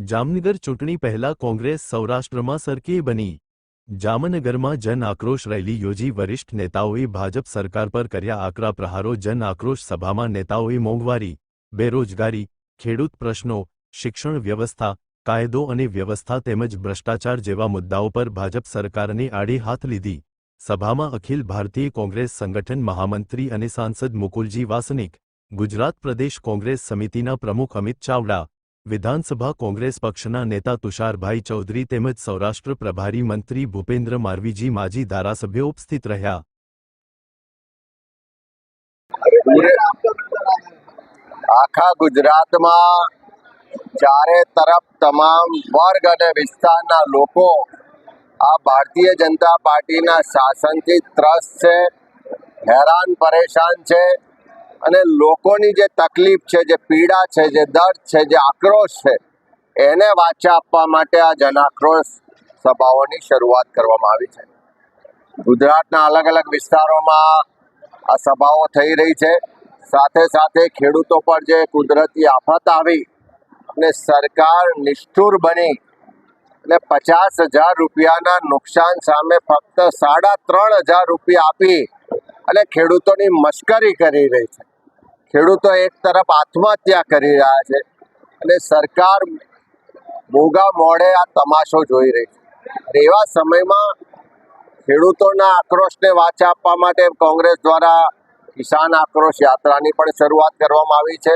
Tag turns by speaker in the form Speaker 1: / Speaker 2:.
Speaker 1: જામનગર ચૂંટણી પહેલા કોંગ્રેસ સૌરાષ્ટ્રમાં સરકી બની. જામનગરમાં જન આક્રોશ રેલી યોજી વરિષ્ઠ નેતાઓએ ભાજપ સરકાર પર કર્યા આકરા પ્રહારો જન આક્રોશ સભામાં નેતાઓએ મોંઘવારી, બેરોજગારી, ખેડૂત પ્રશ્નો, શિક્ષણ વ્યવસ્થા, કાયદો અને વ્યવસ્થા તેમજ ભ્રષ્ટાચાર જેવા મુદ્દાઓ પર ભાજપ સરકારને આડે હાથ લીધી. સભામાં અખિલ ભારતીય કોંગ્રેસ સંગઠન મહામંત્રી અને સાંસદ મુકુલજી વાસનિક, ગુજરાત પ્રદેશ કોંગ્રેસ સમિતિના પ્રમુખ અમિત ચાવડા વિધાનસભા કોંગ્રેસ પક્ષના નેતા તુષારભાઈ ચૌધરી તેમજ સૌરાષ્ટ્ર પ્રભારી મંત્રી ભૂપેન્દ્ર મારવીજી માજી ધારાસભ્યો ઉપસ્થિત રહ્યા.
Speaker 2: આખા ગુજરાતમાં ચારે તરફ તમામ વર્ગ અને વિસ્તારના લોકો આ ભારતીય જનતા પાર્ટીના શાસનથી ત્રસ્ત છે, હેરાન પરેશાન છે. અને લોકોની જે તકલીફ છે, જે પીડા છે, જે દર્દ છે, જે આક્રોશ છે, એને વાચા આપવા માટે આ જનાક્રોશ સભાઓની શરૂઆત કરવામાં આવી છે. ગુજરાતના અલગ અલગ વિસ્તારોમાં આ સભાઓ થઈ રહી છે. સાથે સાથે ખેડૂતો પર જે કુદરતી આફત આવી અને સરકાર નિષ્ઠુર બની અને પચાસ હજાર રૂપિયાના નુકસાન સામે ફક્ત સાડા ત્રણ હજાર રૂપિયા આપી અને ખેડૂતોની મશ્કરી કરી રહી છે. ખેડૂતો એક તરફ આત્મહત્યા કરી રહ્યા છે અને સરકાર મોગા મોડે આ તમાશો જોઈ રહી છે. એવા સમયમાં ખેડૂતોના આક્રોશને વાચા આપવા માટે કોંગ્રેસ દ્વારા કિસાન આક્રોશ યાત્રાની પણ શરૂઆત કરવામાં આવી છે.